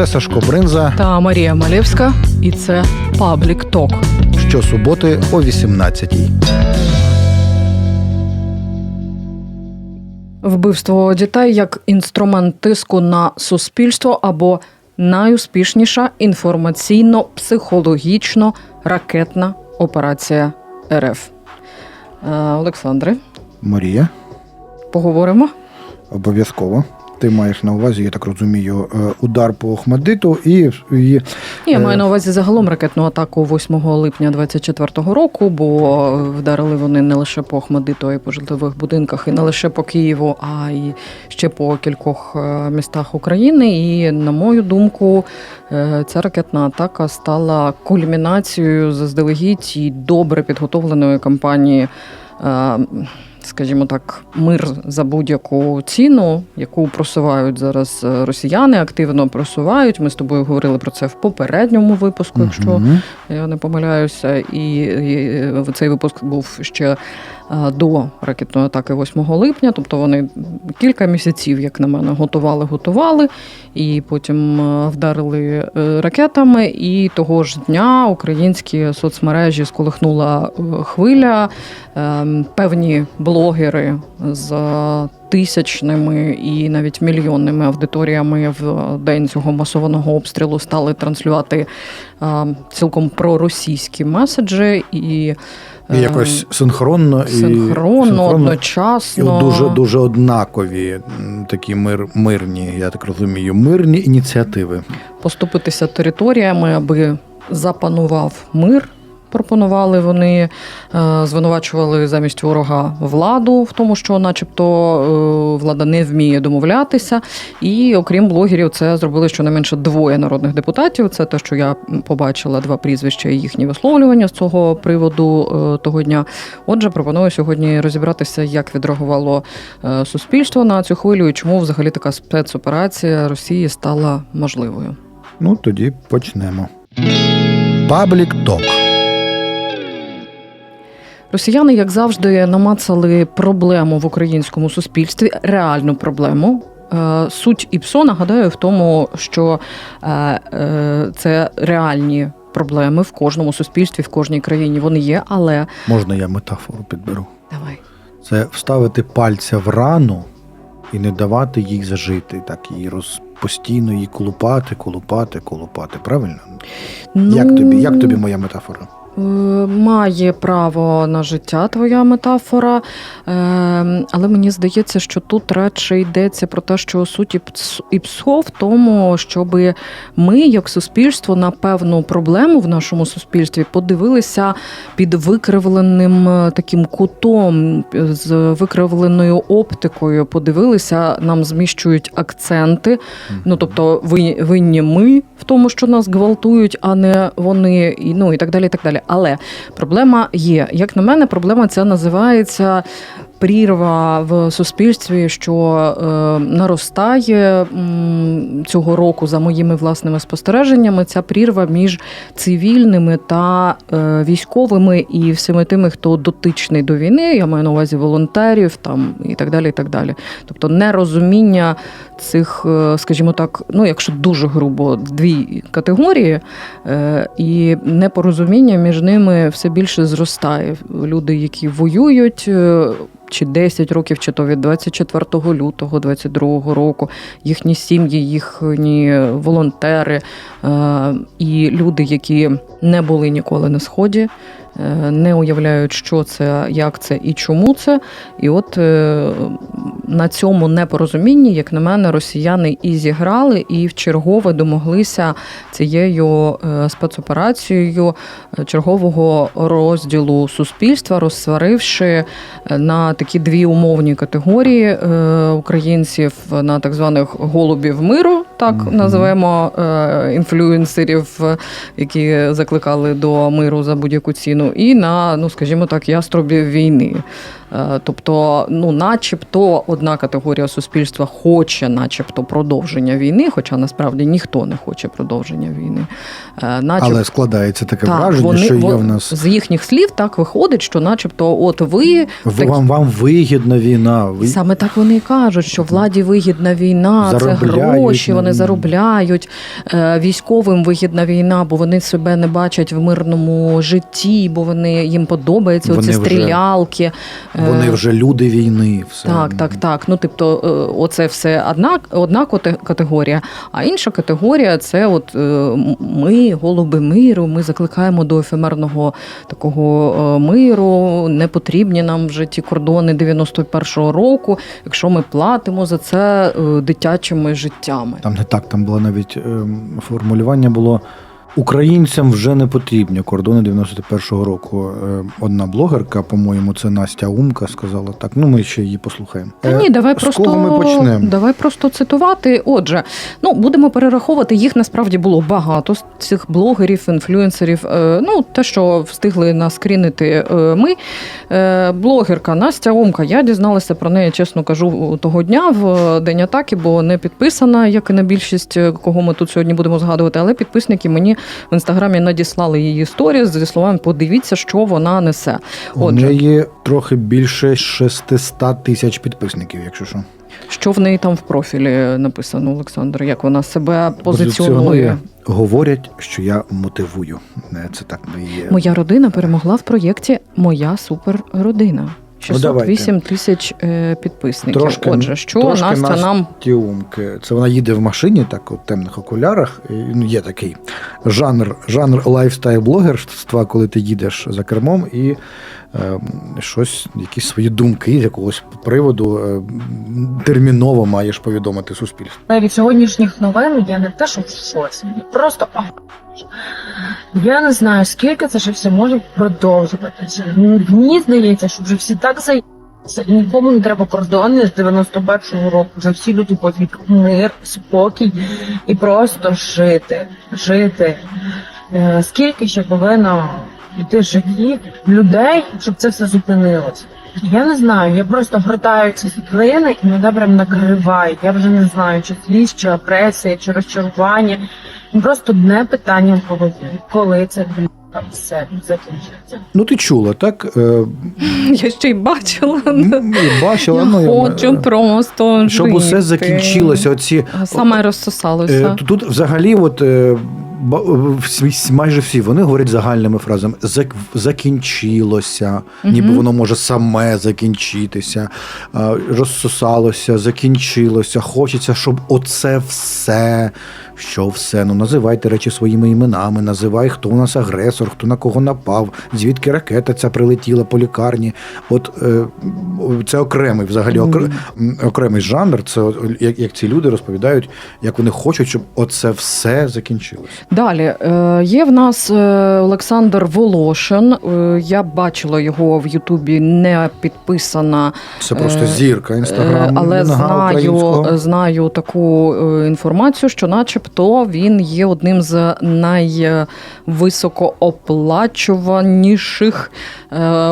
Це Сашко Бринза Та Марія Малєвська, і це Паблік Ток. щосуботи о 18-й. Вбивство дітей як інструмент тиску на суспільство або найуспішніша інформаційно-психологічно ракетна операція РФ. Е, Олександре, Марія, поговоримо. обов'язково. Ти маєш на увазі, я так розумію, е, удар по Охмадиту і, і я Е. маю на увазі загалом ракетну атаку 8 липня 24-го року, бо вдарили вони не лише по Охмадиту, а й по житлових будинках, і не лише по Києву, а й ще по кількох е, містах України. І на мою думку, ця ракетна атака стала кульмінацією заздалегідь і добре підготовленої кампанії. Е, Скажімо так, мир за будь-яку ціну, яку просувають зараз е, росіяни, активно просувають. Ми з тобою говорили про це в попередньому випуску, якщо я не помиляюся, і, і цей випуск був ще е, до ракетної атаки 8 липня. Тобто вони кілька місяців, як на мене, готували, готували, і потім е, вдарили е, ракетами. І того ж дня українські соцмережі сколихнула е, хвиля. Е, Певні блогери з тисячними і навіть мільйонними аудиторіями в день цього масованого обстрілу стали транслювати е, цілком проросійські меседжі і І е, якось синхронно і синхронно, і одночасно. дуже дуже однакові такі мир, мирні, я так розумію, мирні ініціативи. поступитися територіями, аби запанував мир. Пропонували вони, е, звинувачували замість ворога владу в тому, що, начебто, е, влада не вміє домовлятися. І окрім блогерів, це зробили щонайменше двоє народних депутатів. Це те, що я побачила два прізвища і їхні висловлювання з цього приводу е, того дня. Отже, пропоную сьогодні розібратися, як відреагувало суспільство на цю хвилю і чому взагалі така спецоперація Росії стала можливою. Ну тоді почнемо. Паблік ток. Росіяни, як завжди, намацали проблему в українському суспільстві, реальну проблему. Е, Суть ІПСО нагадаю в тому, що е, е, це реальні проблеми в кожному суспільстві, в кожній країні вони є. Але Можна я метафору підберу? давай Це вставити пальця в рану і не давати їй зажити, так її роз постійно її колупати, колупати, колупати. Правильно? Як тобі? Як тобі моя метафора? Е, Має право на життя твоя метафора, е, але мені здається, що тут радше йдеться про те, що суть ІПС- ІПСО в тому, щоб ми, як суспільство, на певну проблему в нашому суспільстві подивилися під викривленим е, таким кутом, з викривленою оптикою. Подивилися, нам зміщують акценти. Ну тобто, ви винні ми в тому, що нас гвалтують, а не вони, і ну і так далі. І так далі. Але проблема є. Як на мене, проблема ця називається. Прірва в суспільстві, що е, наростає цього року, за моїми власними спостереженнями, ця прірва між цивільними та е, військовими і всіми тими, хто дотичний до війни, я маю на увазі волонтерів там і так далі. і так далі. Тобто нерозуміння цих, е, скажімо так, ну якщо дуже грубо, дві категорії, і непорозуміння між ними все більше зростає. Люди, які воюють. Чи 10 років, чи то від 24 лютого 22 року, їхні сім'ї, їхні волонтери е, і люди, які не були ніколи на сході, не уявляють, що це, як це і чому це. І от е, на цьому непорозумінні, як на мене, росіяни і зіграли, і в чергове домоглися цією е, спецоперацією е, чергового розділу суспільства, розсваривши е, на такі дві умовні категорії е, українців на так званих голубів миру, так Мгм. називаємо е, інфлюенсерів, е, які закликали до миру за будь-яку ціну, і на, ну скажімо так, яструбів війни. Е, Тобто, ну, начебто, одна категорія суспільства хоче, начебто, продовження війни, хоча насправді ніхто не хоче продовження війни. Е, Начебто, Але складається таке так, враження, вони, що є в нас з їхніх слів так виходить, що, начебто, от ви вам, вам вигідна війна. Ви Саме так вони і кажуть, що владі вигідна війна, це гроші, вони заробляють. Е, Військовим вигідна війна, бо вони себе не бачать в мирному житті, бо вони їм подобаються Вони оці вже- стрілялки. Е, вони вже люди війни. Все. так, так, так. Ну, тобто, е, оце все одна, одна категорія, а інша категорія це от е, ми, голуби миру, ми закликаємо до ефемерного такого миру. Не потрібні нам вже ті кордони 91-го року, якщо ми платимо за це дитячими життями. Там не так, там було навіть ем, формулювання було. Українцям вже не потрібні кордони 91-го року. Е, Одна блогерка, по-моєму, це Настя Умка, сказала так. Ну, ми ще її послухаємо. Та Е, ні, давай з просто кого ми почнемо? давай просто цитувати. Отже, ну будемо перераховувати. Їх насправді було багато цих блогерів, інфлюенсерів. Е, Ну, те, що встигли наскрінити ми. Блогерка Настя Омка. Я дізналася про неї, чесно кажу, того дня в день атаки, бо не підписана, як і на більшість, кого ми тут сьогодні будемо згадувати. Але підписники мені в інстаграмі надіслали її сторіс зі словами Подивіться, що вона несе. У Отже, неї трохи більше 600 тисяч підписників, якщо що. Що в неї там в профілі написано, Олександр? Як вона себе позиціонує? Говорять, що я мотивую. Це так не є. Моя родина перемогла в проєкті Моя суперродина. Ну, давайте. 608 тисяч е, підписників. Трошки- Отже, що трошки Настя нас- нам Ті умки. Це вона їде в машині, так, у темних окулярах. І, ну, є такий жанр, жанр лайфстайл-блогерства, коли ти їдеш за кермом і е, щось, якісь свої думки з якогось приводу е, терміново маєш повідомити суспільству. Від сьогоднішніх новин я не те, що в шоці, просто. Я не знаю, скільки це ще все може продовжуватися. Мені здається, що вже всі так і нікому не треба кордони з 91-го року. Вже всі люди хочуть мир, спокій і просто жити. Жити. Е, Скільки ще повинно йти життів людей, щоб це все зупинилось? Я не знаю, я просто гортаю ці світлини і мене прям накриває. Я вже не знаю, чи злість, чи агресія, чи розчарування. Ну, Просто одне питання в голові. Коли це все закінчиться? Ну, ти чула, так? Е, я ще й бачила. м, і бачила, Я ну, я- хочу просто щоб жити. усе закінчилося. Оці А Саме Е, розсосалося. Тут взагалі, от е, майже всі вони говорять загальними фразами: закінчилося, ніби воно може саме закінчитися, розсосалося, закінчилося. Хочеться, щоб оце все, що все. Ну називайте речі своїми іменами, називай, хто у нас агресор, хто на кого напав, звідки ракета ця прилетіла по лікарні. От е, це окремий взагалі окремий жанр. Це як, як ці люди розповідають, як вони хочуть, щоб оце все закінчилося. Далі е, є в нас е, Олександр Волошин. Е, Я бачила його в Ютубі, не підписана. Це просто зірка інстаграму. Але знаю, знаю таку інформацію, що, начебто, він є одним з найвисокооплачуваніших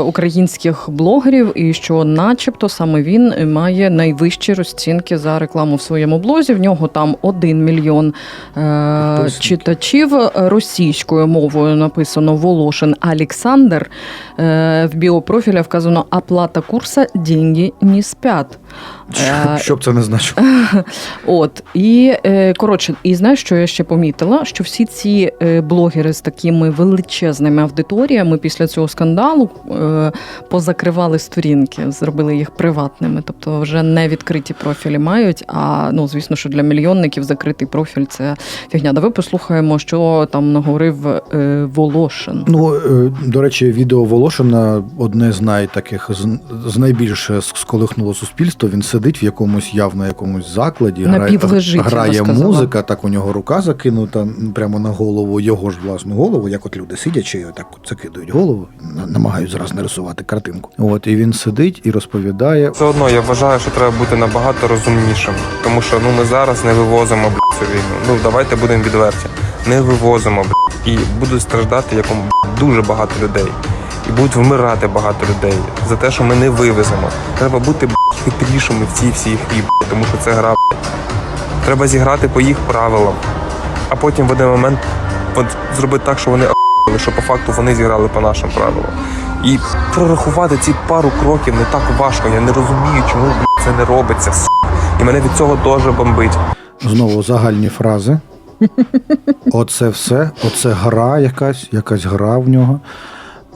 українських блогерів, і що, начебто, саме він має найвищі розцінки за рекламу в своєму блозі. В нього там 1 мільйон е, читачів російською мовою написано Волошин Олександр. Е, В біопрофілі вказано оплата курса «Деньги не спят». Е, Що б це не значило? От і е, коротше, і знаєш, що я ще помітила? Що всі ці е, блогери з такими величезними аудиторіями після цього скандалу е, позакривали сторінки, зробили їх приватними. Тобто вже не відкриті профілі мають. А ну звісно, що для мільйонників закритий профіль це фігня. Давай послухаємо, що там наговорив е, Волошин. Ну, е, до речі, відео Волошина одне з найтаких з, з найбільше сколихнуло суспільство. Він сидить в якомусь явно якомусь закладі, Напівлежить, грає музика, так у нього рука закинута прямо на голову, його ж власну голову, як от люди сидячи, так от закидують голову, на- намагають зараз нарисувати картинку. От і він сидить і розповідає. Все одно я вважаю, що треба бути набагато розумнішим, тому що ну ми зараз не вивозимо блядь, цю війну. Ну давайте будемо відверті. Не вивозимо блядь, і будуть страждати якому дуже багато людей. І будуть вмирати багато людей за те, що ми не вивеземо. Треба бути блядь, хитрішими в цій всій грі, тому що це гра. блядь. Треба зіграти по їх правилам, а потім в один момент от, зробити так, що вони що по факту вони зіграли по нашим правилам. І прорахувати ці пару кроків не так важко. Я не розумію, чому блядь, це не робиться. с***. І мене від цього теж бомбить. Знову загальні фрази. Оце все, оце гра якась, якась гра в нього.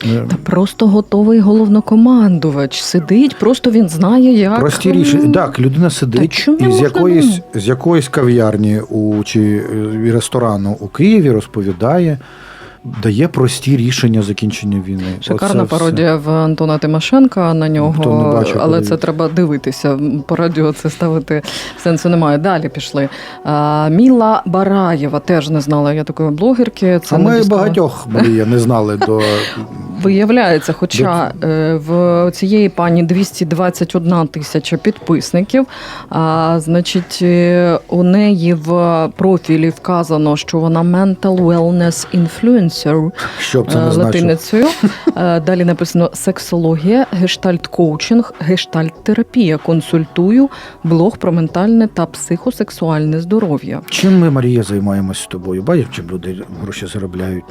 Е, Та просто готовий головнокомандувач сидить, просто він знає, як Прості рішення. Так, людина сидить і з якоїсь, з якоїсь кав'ярні у, чи е, ресторану у Києві розповідає, дає прості рішення закінчення війни. Шикарна Оце все. пародія в Антона Тимошенка на нього, не бачив, але це треба дивитися. По радіо це ставити сенсу немає. Далі пішли. А, Міла Бараєва теж не знала я такої блогерки. Це А ми багатьох Марія не знали до Виявляється, хоча е, в цієї пані 221 тисяча підписників, а, значить, е, у неї в профілі вказано, що вона mental wellness influencer що б це е, не латиницею. Далі написано сексологія, гештальт-коучинг, гештальт-терапія. Консультую, блог про ментальне та психосексуальне здоров'я. Чим ми, Марія, займаємося з тобою? Бачиш, чим люди гроші заробляють?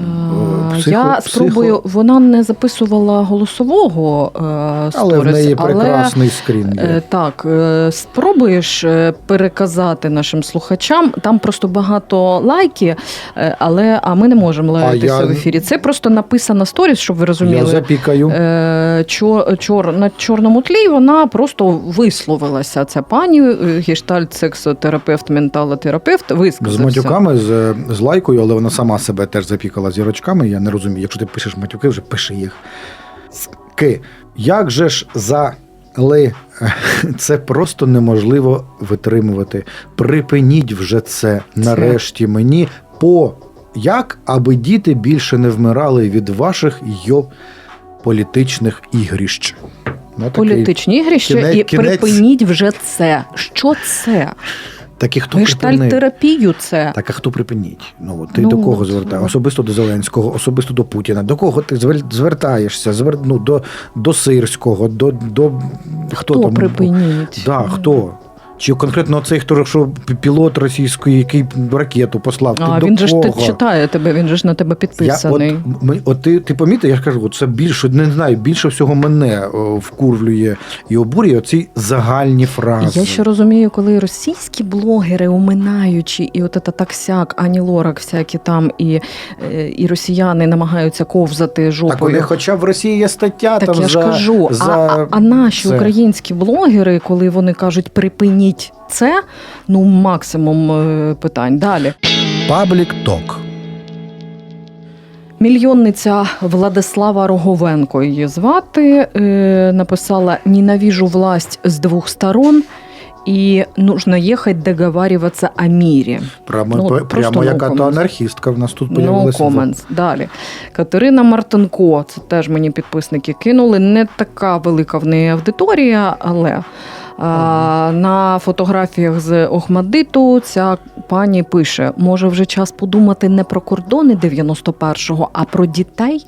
Психо- Я психо- спробую, вона не записувала голосового е, Але в сторіс, неї але, прекрасний скрін е, є. Так, е, спробуєш переказати нашим слухачам. Там просто багато лайки, але а ми не можемо лаятися я- в ефірі. Це просто написана сторіс, щоб ви Я розуміли. запікаю. Е, чор, чор, на чорному тлі вона просто висловилася. Ця пані гештальт, сексотерапевт, менталотерапевт, З матюками, з, з лайкою, але вона сама себе теж запікала зірочками. Я не розумію. Якщо ти пишеш матюки, вже пиши їх. Ки. Як же ж за ли це просто неможливо витримувати. Припиніть вже це нарешті мені по як, аби діти більше не вмирали від ваших йо політичних ігрищ. Ну, Політичні ігрища кіне- і кінець. припиніть вже це. Що це? Так і хто? Гештальт-терапію це. Так а хто припиніть? Ну ти Ну, до кого звертаєш? Особисто до Зеленського, особисто до Путіна. До кого ти звер- звертаєшся? Звер... Ну, до, до Сирського, до, до Хто, там? припиніть? Да, хто? Чи конкретно цей, хто що пілот російської, який ракету послав? Ти А до він же ж кого? те читає тебе, він же ж на тебе Я, от, підписаний. ми, от ти, ти помітив, я ж кажу, це більше не знаю, більше всього мене вкурвлює і обурює оці загальні фрази. Я ще розумію, коли російські блогери, оминаючи, і от це так сяк, Ані Лорак, всякі там, і, е, і росіяни намагаються ковзати жопою. Так, них хоча в Росії є стаття Так там я ж за, кажу, за а, а, а наші це. українські блогери, коли вони кажуть припиніть це, ну максимум е, питань. Далі. Паблік Ток. Мільйонниця Владислава Роговенко її звати е, написала «Ненавижу власть з двох сторон. І нужно їхати договарюватися о мірі. Прямо, Ну, прямо яка то анархістка в нас тут No появилася. comments. Далі. Катерина Мартинко, це теж мені підписники кинули. Не така велика в неї аудиторія, але а, на фотографіях з Охмадиту ця пані пише: може вже час подумати не про кордони 91-го, а про дітей.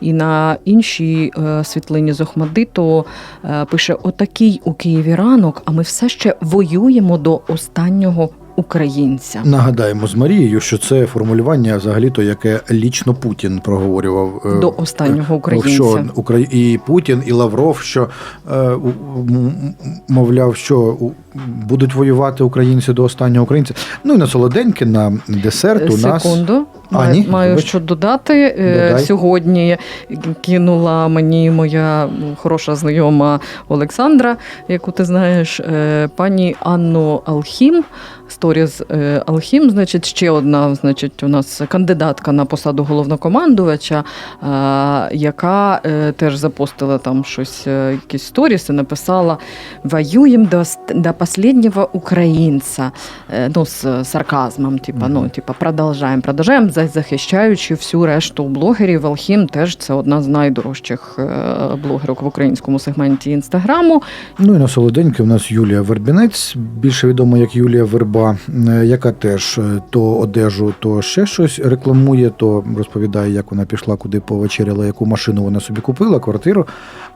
І на іншій е, світлині з Охмадиту е, пише: Отакий у Києві ранок, а ми все ще воюємо до останнього українця. Нагадаємо з Марією, що це формулювання взагалі-то, яке лічно Путін проговорював е, До останнього е, українця. Що і Путін, і Лавров, що е, мовляв, що будуть воювати українці до останнього українця. Ну і на солоденьке, на десерт у нас Секунду. А, маю, ні? маю Вибач. що додати. Е, Додай. Сьогодні кинула мені моя хороша знайома Олександра, яку ти знаєш, е, пані Анну Алхім. Сторіз е, Алхім, значить, ще одна, значить, у нас кандидатка на посаду головнокомандувача, яка теж запостила там щось, якісь сторіси, написала Воюємо до, до последнего українця. Ну, з сарказмом, типа, ну, типа, продовжаємо, продовжаємо, захищаючи всю решту блогерів. Алхім теж це одна з найдорожчих е, блогерок в українському сегменті інстаграму. Ну і на солоденьке у нас Юлія Вербінець, більше відома як Юлія Верба, е, яка теж е, то одежу, то ще щось рекламує, то розповідає, як вона пішла, куди повечеряла, яку машину вона собі купила, квартиру.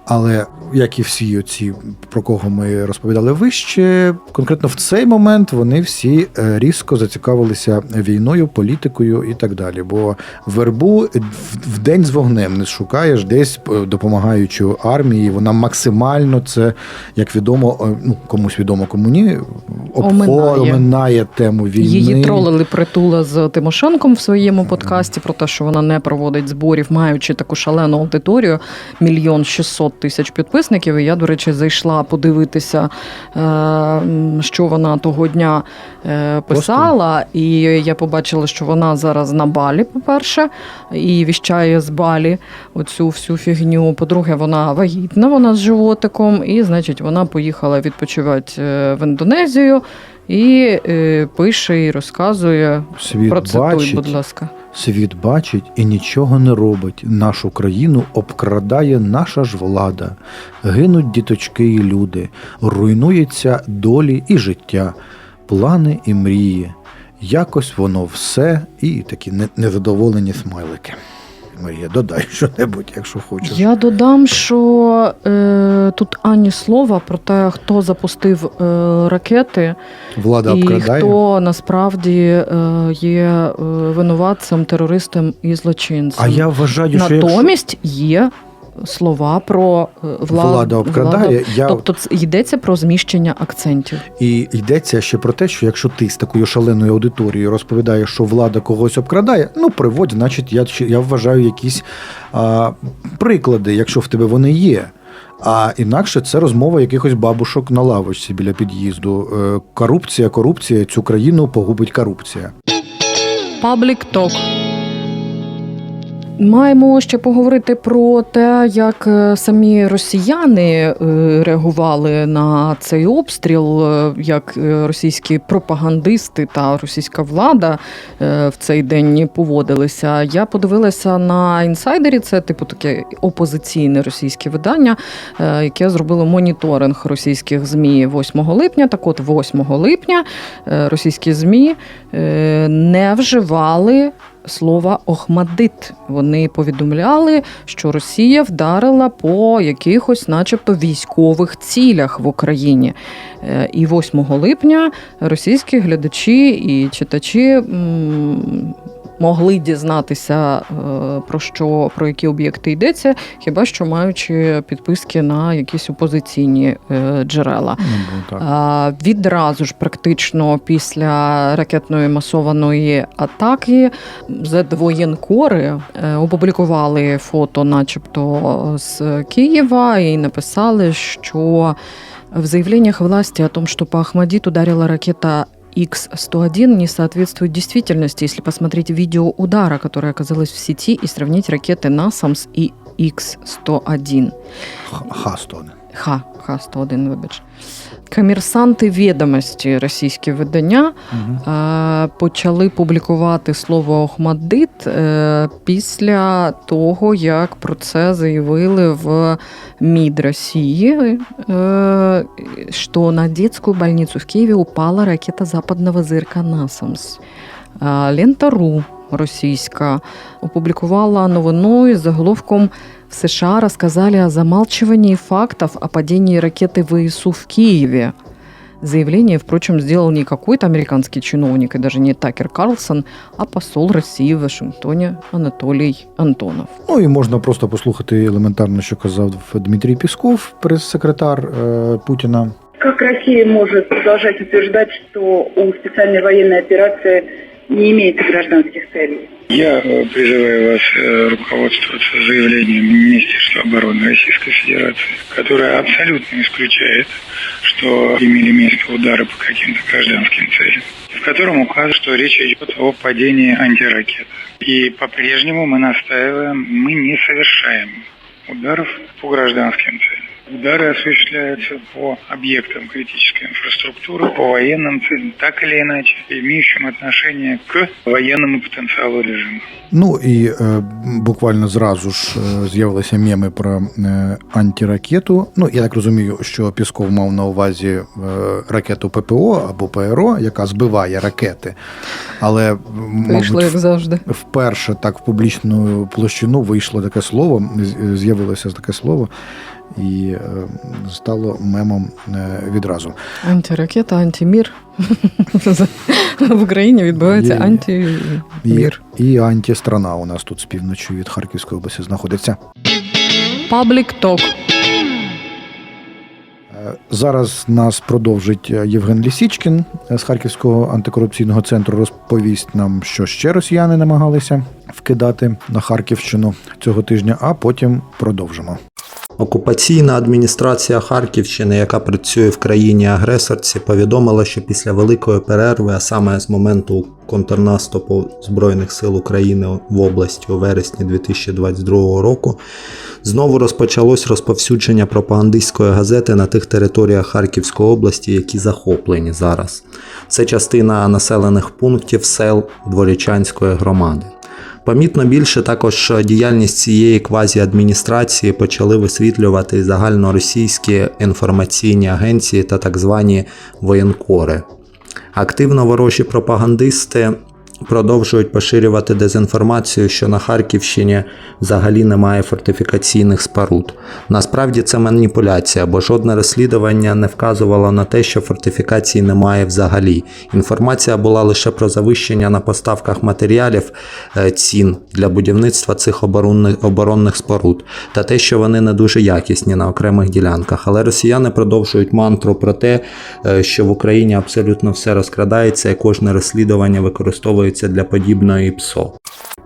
Але як і всі оці, про кого ми розповідали вище, конкретно в цей момент вони всі е, різко зацікавилися війною, політикою і так далі. Бо вербу в- день з вогнем не шукаєш десь е, допомагаючи армії. Вона максимально це, як відомо, е, ну комусь відомо, кому ні, Оминає. обхо- оминає тему війни. Її тролили притула з Тимошенком в своєму подкасті про те, що вона не проводить зборів, маючи таку шалену аудиторію, мільйон шістсот тисяч підписників. І я, до речі, зайшла подивитися, е, що вона того дня е, писала. І я побачила, що вона зараз на балі, по-перше, і віщає з балі оцю всю фігню. По-друге, вона вагітна, вона з животиком, і, значить, вона поїхала відпочивати е, в Індонезію. І е, пише і розказує. Світ Процитуй, бачить, будь ласка. Світ бачить і нічого не робить. Нашу країну обкрадає наша ж влада. Гинуть діточки і люди, руйнуються долі і життя, плани і мрії. Якось воно все і такі незадоволені смайлики. Марія, додай що-небудь, якщо хочеш. Я додам, що е, тут ані слова про те, хто запустив е, ракети, Влада і обкрадає. хто насправді е, є е, винуватцем, терористом і злочинцем. А я вважаю, що якщо Натомість є слова про е, владу. влада обкрадає, я Тобто це йдеться про зміщення акцентів. І йдеться ще про те, що якщо ти з такою шаленою аудиторією розповідаєш, що влада когось обкрадає, ну приводь, значить, я, чи- я вважаю якісь а, приклади, якщо в тебе вони є. А інакше це розмова якихось бабушок на лавочці біля під'їзду. Е, Корупція, корупція, цю країну погубить корупція. Паблік ток. Маємо ще поговорити про те, як е, самі росіяни е, реагували на цей обстріл, е, як російські пропагандисти та російська влада в цей день поводилися. Я подивилася на інсайдері. Це типу таке опозиційне російське видання, яке зробило моніторинг російських змі 8 липня. Так, от 8 липня російські змі не вживали слова Охмадит. Вони повідомляли, що Росія вдарила по якихось, начебто, військових цілях в Україні. Е, І 8 липня російські глядачі і читачі. Могли дізнатися е, про що про які об'єкти йдеться, хіба що маючи підписки на якісь опозиційні е, джерела. Ну. Відразу ж, практично після ракетної масованої атаки, воєнкори опублікували фото, начебто, з Києва, і написали, що в заявлениях власти о том, что по Ахмадит ударила ракета X101 не соответствует действительности, если посмотреть видео удара, которое оказалось в сети, и сравнить ракеты NASAMS и X101. Х-100. Ха, Ха 101, вибач. комерсанти відомості російські видання угу. почали публікувати слово Охмаддит е, після того, як про це заявили в МІД Росії, е, що на дитячу больницю в Києві упала ракета западного зирка «Насамс». Лента.ру російська опублікувала новину із заголовком в США рассказали о замалчивании фактов о падении ракеты ВСУ в Киеве. Заявление, впрочем, сделал не какой-то американский чиновник и даже не Такер Карлсон, а посол России в Вашингтоне Анатолий Антонов. Ну і можна просто послухати елементарно, що казав Дмитрій Пісков, прес-секретар е, Путіна. Как Россия может продолжать утверждать, что у специальной военной операции не имеется гражданских целей? Я э, призываю вас э, руководствоваться заявлением Министерства обороны Российской Федерации, которое абсолютно исключает, что имели место удары по каким-то гражданским целям, в котором указано, что речь идет о падении антиракет. И по-прежнему мы настаиваем, мы не совершаем ударов по гражданским целям. Удары осуществляются по объектам критической инфраструктуры, по военным целям, так или иначе, имеющим отношение к военному потенциалу режима. Ну і е, буквально зразу ж е, з'явилися меми про е, антиракету. Ну, я так розумію, що Пісков мав на увазі е, ракету ППО або ПРО, яка збиває ракети. Але Вийшло, мабуть, як завжди. вперше так в публічну площину вийшло таке слово, з- з'явилося таке слово, і е, стало мемом е, відразу. Антиракета, антимір. В Україні відбувається антимір. і антистрана у нас тут з півночі від Харківської області знаходиться. Паблік ток. Е, Зараз нас продовжить Євген Лісічкін з Харківського антикорупційного центру. Розповість нам, що ще росіяни намагалися вкидати на Харківщину цього тижня, а потім продовжимо. Окупаційна адміністрація Харківщини, яка працює в країні-агресорці, повідомила, що після великої перерви, а саме з моменту контрнаступу Збройних сил України в області у вересні 2022 року, знову розпочалось розповсюдження пропагандистської газети на тих територіях Харківської області, які захоплені зараз. Це частина населених пунктів сел Дворічанської громади. Помітно більше також діяльність цієї квазі-адміністрації почали висвітлювати загальноросійські інформаційні агенції та так звані воєнкори. Активно ворожі пропагандисти продовжують поширювати дезінформацію, що на Харківщині взагалі немає фортифікаційних споруд. Насправді це маніпуляція, бо жодне розслідування не вказувало на те, що фортифікацій немає взагалі. Інформація була лише про завищення на поставках матеріалів е, цін для будівництва цих оборонних, оборонних споруд та те, що вони не дуже якісні на окремих ділянках. Але росіяни продовжують мантру про те, е, що в Україні абсолютно все розкрадається і кожне розслідування використовується для подібної ПСО.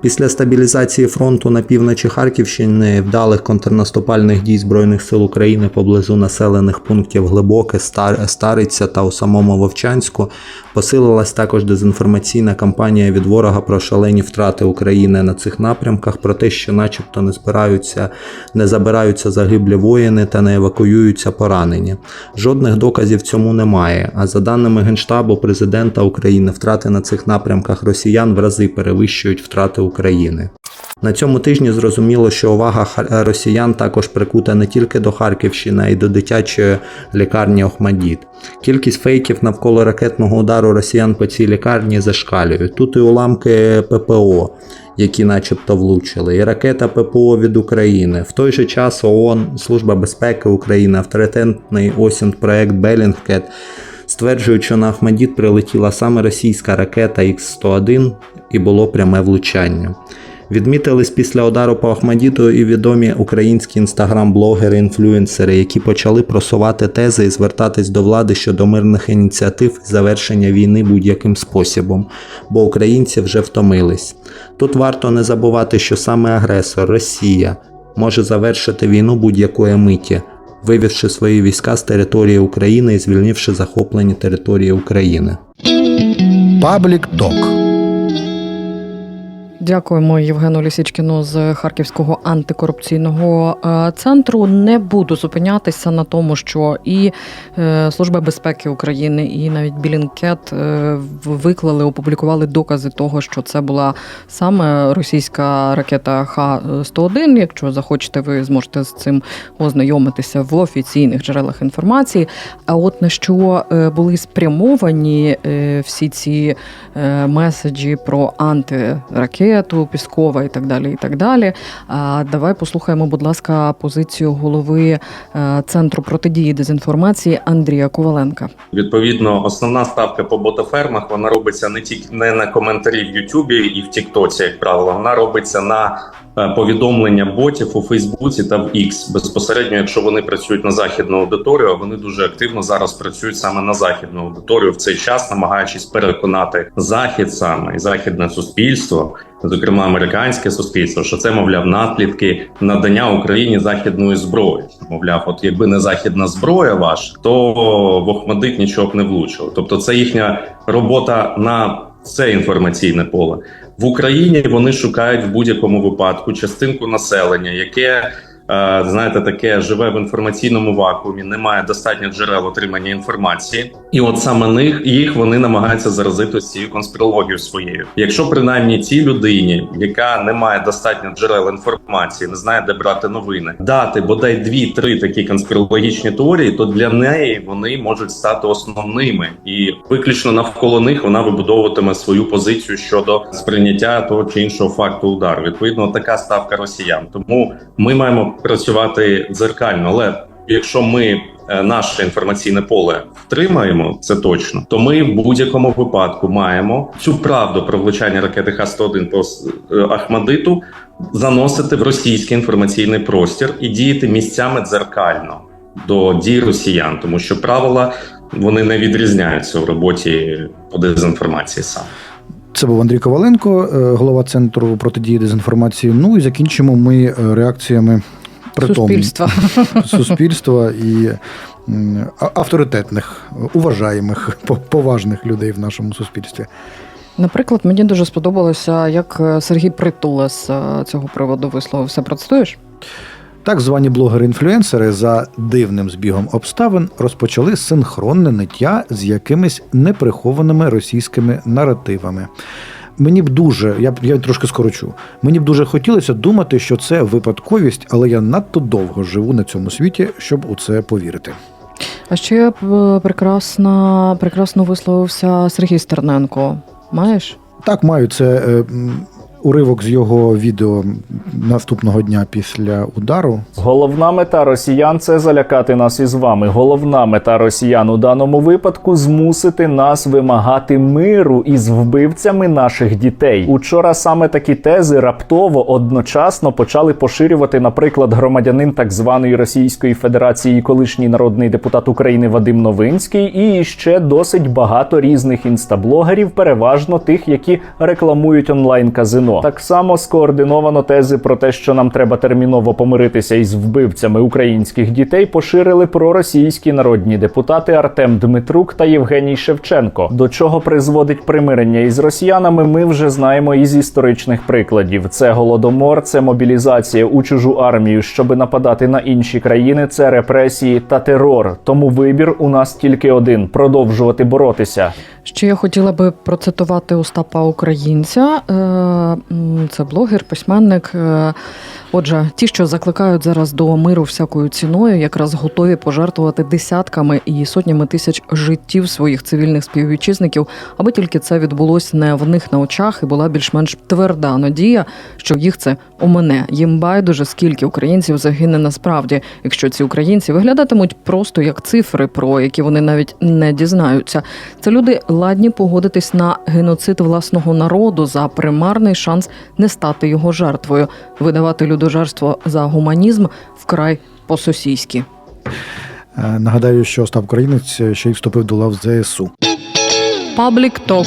Після стабілізації фронту на півночі Харківщини вдалих контрнаступальних дій Збройних сил України поблизу населених пунктів Глибоке, Стариця та у самому Вовчанську посилилась також дезінформаційна кампанія від ворога про шалені втрати України на цих напрямках, про те, що, начебто, не збираються, не забираються загиблі воїни та не евакуюються поранені. Жодних доказів цьому немає. А за даними Генштабу президента України, втрати на цих напрямках росіян в рази перевищують втрати України. На цьому тижні зрозуміло, що увага росіян також прикута не тільки до Харківщини, а й до дитячої лікарні Охмадіт. Кількість фейків навколо ракетного удару росіян по цій лікарні зашкалює. Тут і уламки ППО, які начебто влучили, і ракета ППО від України. В той же час ООН, Служба безпеки України, авторитетний осінт проект Белінгкет стверджують, що на Ахмадіт прилетіла саме російська ракета Х-101 і було пряме влучання. Відмітились після удару по Ахмадіту і відомі українські інстаграм-блогери, інфлюенсери, які почали просувати тези і звертатись до влади щодо мирних ініціатив і завершення війни будь-яким способом, бо українці вже втомились. Тут варто не забувати, що саме агресор Росія може завершити війну будь-якої миті, вивівши свої війська з території України і звільнивши захоплені території України. Паблік Ток. Дякуємо Євгену Лісічкіну з Харківського антикорупційного е, центру. Не буду зупинятися на тому, що і е, Служба безпеки України, і навіть Білінкет е, виклали, опублікували докази того, що це була саме російська ракета Х-101. Якщо захочете, ви зможете з цим ознайомитися в офіційних джерелах інформації. А от на що були спрямовані всі ці меседжі про антиракетні ракету Піскова і так далі. І так далі. А давай послухаємо, будь ласка, позицію голови е, центру протидії дезінформації Андрія Коваленка. Відповідно, основна ставка по ботафермах вона робиться не тільки не на коментарі в Ютубі і в Тіктоці, як правило, вона робиться на повідомлення ботів у Фейсбуці та в X. Безпосередньо, якщо вони працюють на західну аудиторію, а вони дуже активно зараз працюють саме на західну аудиторію в цей час, намагаючись переконати захід саме і західне суспільство. Зокрема, американське суспільство, що це мовляв наслідки надання Україні західної зброї. Мовляв, от якби не західна зброя ваша, то в Охмадит нічого б не влучило. Тобто, це їхня робота на це інформаційне поле в Україні. Вони шукають в будь-якому випадку частинку населення, яке знаєте, таке живе в інформаційному вакуумі, не має достатньо джерел отримання інформації, і от саме них їх вони намагаються заразити цією конспірологією своєю. Якщо принаймні цій людині, яка не має достатньо джерел інформації, не знає, де брати новини, дати бодай дві-три такі конспірологічні теорії, то для неї вони можуть стати основними, і виключно навколо них вона вибудовуватиме свою позицію щодо сприйняття того чи іншого факту удару. Відповідно, така ставка росіян. Тому ми маємо працювати дзеркально, але якщо ми е, наше інформаційне поле втримаємо, це точно, то ми в будь-якому випадку маємо цю правду про влучання ракети Х-101 по е, Ахмадиту заносити в російський інформаційний простір і діяти місцями дзеркально до дій росіян, тому що правила вони не відрізняються у роботі по дезінформації саме. Це був Андрій Коваленко, е, голова центру протидії дезінформації. Ну і закінчимо ми реакціями притом Суспільства. суспільства і авторитетних, уважаємих, поважних людей в нашому суспільстві. Наприклад, мені дуже сподобалося, як е, Сергій Притула з е, цього приводу висловився. Процитуєш? Так звані блогери-інфлюенсери за дивним збігом обставин розпочали синхронне ниття з якимись неприхованими російськими наративами. Мені б дуже, я я трошки скорочу. Мені б дуже хотілося думати, що це випадковість, але я надто довго живу на цьому світі, щоб у це повірити. А ще б прекрасно, прекрасно висловився Сергій Стерненко. Маєш? Так, маю це е, уривок з його відео наступного дня після удару. Головна мета росіян це залякати нас із вами. Головна мета росіян у даному випадку змусити нас вимагати миру із вбивцями наших дітей. Учора саме такі тези раптово одночасно почали поширювати, наприклад, громадянин так званої Російської Федерації, колишній народний депутат України Вадим Новинський, і ще досить багато різних інстаблогерів, переважно тих, які рекламують онлайн казино. Так само скоординовано тези про те, що нам треба терміново помиритися із вбивцями українських дітей, поширили проросійські народні депутати Артем Дмитрук та Євгеній Шевченко. До чого призводить примирення із росіянами, ми вже знаємо із історичних прикладів: це голодомор, це мобілізація у чужу армію, щоби нападати на інші країни, це репресії та терор. Тому вибір у нас тільки один: продовжувати боротися. Ще я хотіла би процитувати Остапа Українця. Е, Це блогер, письменник. Отже, ті, що закликають зараз до миру всякою ціною, якраз готові пожертвувати десятками і сотнями тисяч життів своїх цивільних співвітчизників, аби тільки це відбулося не в них на очах і була більш-менш тверда надія, що їх це омине. Їм байдуже, скільки українців загине насправді, якщо ці українці виглядатимуть просто як цифри, про які вони навіть не дізнаються. Це люди ладні погодитись на геноцид власного народу за примарний шанс не стати його жертвою, видавати людожерство за гуманізм вкрай по-сосійськи. Е, Нагадаю, що Остап Українець ще й вступив до лав ЗСУ. Паблік ток.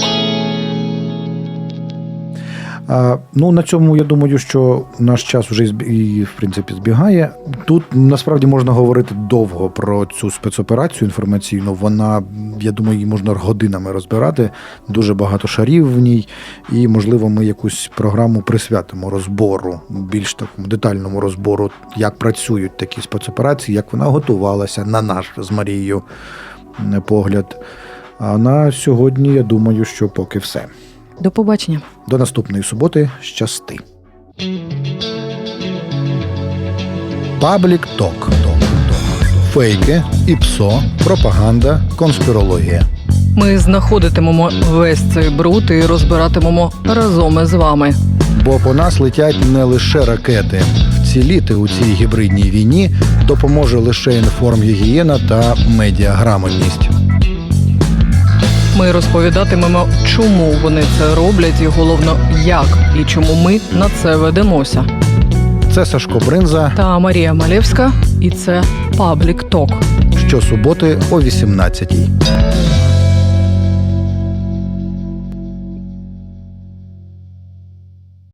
Ну на цьому я думаю, що наш час вже і в принципі збігає. Тут насправді можна говорити довго про цю спецоперацію інформаційну. Вона, я думаю, її можна годинами розбирати. Дуже багато шарів в ній, і можливо, ми якусь програму присвятимо розбору, більш такому детальному розбору, як працюють такі спецоперації, як вона готувалася на наш з Марією погляд. А на сьогодні я думаю, що поки все. До побачення. До наступної суботи. Щасти. Паблік Ток. Фейки, ІПСО, пропаганда, конспірологія. Ми знаходитимемо весь цей бруд і розбиратимемо разом із вами. Бо по нас летять не лише ракети. Вціліти у цій гібридній війні допоможе лише інформгігієна та медіаграмотність. Ми розповідатимемо, чому вони це роблять, і головно, як і чому ми на це ведемося. Це Сашко Бринза Та Марія Малєвська, і це Паблік Ток. щосуботи о 18-й.